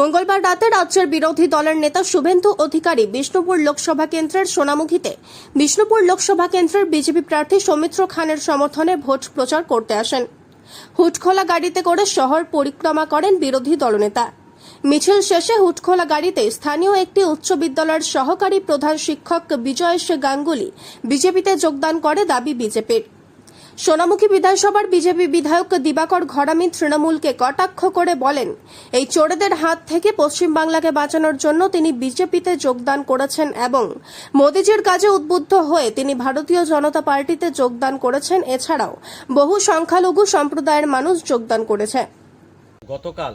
মঙ্গলবার রাতে রাজ্যের বিরোধী দলের নেতা শুভেন্দু অধিকারী বিষ্ণুপুর লোকসভা কেন্দ্রের সোনামুখীতে বিষ্ণুপুর লোকসভা কেন্দ্রের বিজেপি প্রার্থী সৌমিত্র খানের সমর্থনে ভোট প্রচার করতে আসেন। হুটখোলা গাড়িতে করে শহর পরিক্রমা করেন বিরোধী দলনেতা। মিছিল শেষে হুটখোলা গাড়িতে স্থানীয় একটি উচ্চ বিদ্যালয়ের সহকারী প্রধান শিক্ষক বিজয়েশ গাঙ্গুলি বিজেপিতে যোগদান করে দাবি বিজেপির। সোনামুখী বিধানসভার বিজেপি বিধায়ক দিবাকর ঘরামি তৃণমূলকে কটাক্ষ করে বলেন, এই চোরেদের হাত থেকে পশ্চিমবাংলাকে বাঁচানোর জন্য তিনি বিজেপিতে যোগদান করেছেন এবং মোদিজির কাজে উদ্বুদ্ধ হয়ে তিনি ভারতীয় জনতা পার্টিতে যোগদান করেছেন। এছাড়াও বহু সংখ্যালঘু সম্প্রদায়ের মানুষ যোগদান করেছে। গতকাল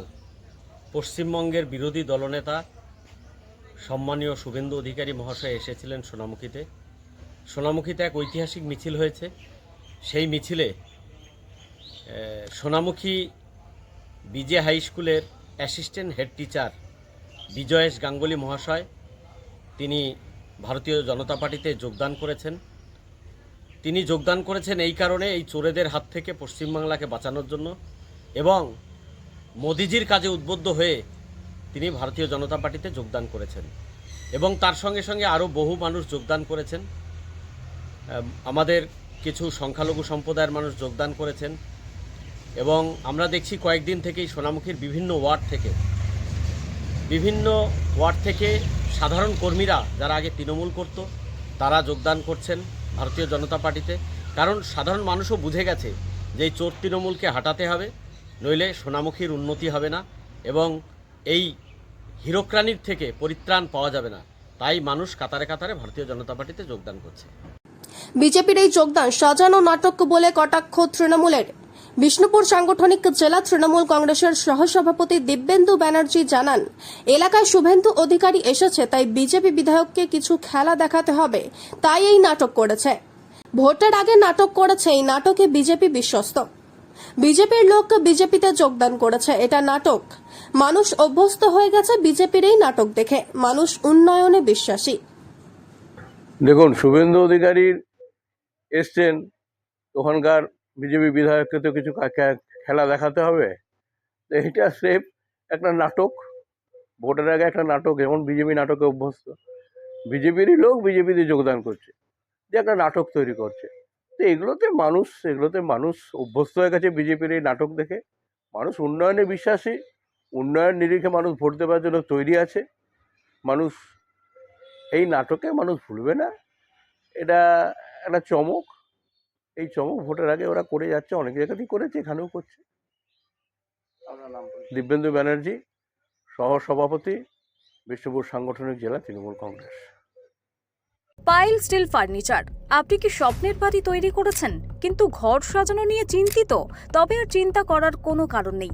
পশ্চিমবঙ্গের বিরোধী দলনেতা সম্মানীয় শুভেন্দু অধিকারী মহাশয় এসেছিলেন সোনামুখীতে। সোনামুখীতে এক ঐতিহাসিক মিছিল হয়েছে। সেই মিছিলে সোনামুখী বিজে হাই স্কুলের assistant head teacher Bijoyesh Ganguly মহাশয়, তিনি ভারতীয় জনতা পার্টিতে যোগদান করেছেন। তিনি যোগদান করেছেন এই কারণে এই চোরেদের হাত থেকে পশ্চিমবাংলাকে বাঁচানোর জন্য এবং মোদিজির কাজে উদ্বুদ্ধ হয়ে তিনি ভারতীয় জনতা পার্টিতে যোগদান করেছেন এবং তার সঙ্গে সঙ্গে আরও বহু মানুষ যোগদান করেছেন। আমাদের কিছু সংখ্যালঘু সম্প্রদায়ের মানুষ যোগদান করেছেন এবং আমরা দেখছি কয়েকদিন থেকেই সোনামুখীর বিভিন্ন ওয়ার্ড থেকে। বিভিন্ন ওয়ার্ড থেকে সাধারণ কর্মীরা যারা আগে তৃণমূল করত, তারা যোগদান করছেন ভারতীয় জনতা পার্টিতে। কারণ সাধারণ মানুষও বুঝে গেছে যে এই চোর তৃণমূলকে হাঁটাতে হবে, নইলে সোনামুখীর উন্নতি হবে না এবং এই হিরোক্রানির থেকে পরিত্রাণ পাওয়া যাবে না। তাই মানুষ কাতারে কাতারে ভারতীয় জনতা পার্টিতে যোগদান করছে। বিজেপির এই যোগদান সাজানো নাটক বলে কটাক্ষ তৃণমূলের। বিষ্ণুপুর সাংগঠনিক জেলা তৃণমূল কংগ্রেসের সহসভাপতি দিব্যেন্দু ব্যানার্জি জানান, এলাকায় শুভেন্দু অধিকারী এসেছে, তাই বিজেপি বিধায়ককে কিছু খেলা দেখাতে হবে, তাই এই নাটক করেছে। ভোটের আগে নাটক করেছে, এই নাটকে বিজেপি বিশ্বস্ত। বিজেপির লোক বিজেপিতে যোগদান করেছে, এটা নাটক। মানুষ অভ্যস্ত হয়ে গেছে বিজেপির এই নাটক দেখে, মানুষ উন্নয়নে বিশ্বাসী। দেখুন, শুভেন্দু অধিকারীর এসছেন ওখানকার বিজেপি বিধায়ককে তো কিছু খেলা দেখাতে হবে। এটা স্রেফ একটা নাটক, ভোটের আগে একটা নাটক যেমন বিজেপি নাটকে অভ্যস্ত। বিজেপিরই লোক বিজেপিতে যোগদান করছে, যে একটা নাটক তৈরি করছে। তো এগুলোতে মানুষ এগুলোতে মানুষ অভ্যস্ত হয়ে গেছে বিজেপির এই নাটক দেখে। মানুষ উন্নয়নে বিশ্বাসী, উন্নয়ন নিরিখে মানুষ ভোট দেওয়ার জন্য তৈরি আছে। মানুষ, এই নাটকে মানুষ ভুলবে না। এটা একটা চমক। এই চমক ভোটের আগে ওরা করে যাচ্ছে অনেক জায়গাতেই করেছে এখানেও করছে। দিব্যেন্দু ব্যানার্জি সহ সভাপতি বিষ্ণুপুর সাংগঠনিক জেলা তৃণমূল কংগ্রেস। পাইল স্টিল ফার্নিচার আপনি কি স্বপ্নের বাড়ি তৈরি করেছেন? কিন্তু ঘর সাজানো নিয়ে চিন্তিত তবে আর চিন্তা করার কোনো কারণ নেই।